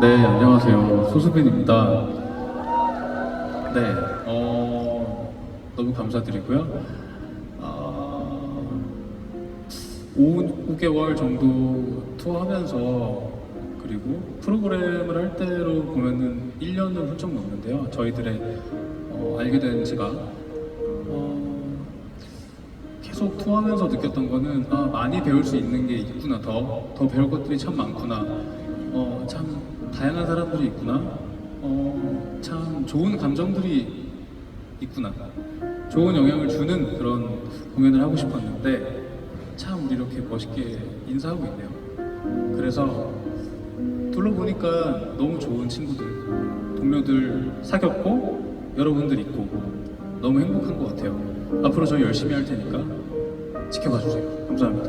네, 안녕하세요. 소수빈입니다. 네, 어, 너무 감사드리고요. 아, 5, 5개월 정도 투어하면서 그리고 프로그램을 할 때로 보면은 1년을 훌쩍 넘는데요. 저희들의 어, 알게 된 지가 어, 계속 투어하면서 느꼈던 거는 아, 많이 배울 수 있는 게 있구나 더, 더 배울 것들이 참 많구나 어, 참 다양한 사람들이 있구나 어, 참 좋은 감정들이 있구나 좋은 영향을 주는 그런 공연을 하고 싶었는데 참 이렇게 멋있게 인사하고 있네요 그래서 둘러보니까 너무 좋은 친구들 동료들 사귀었고 여러분들 있고 너무 행복한 것 같아요 앞으로 저희 열심히 할 테니까 지켜봐 주세요. 감사합니다.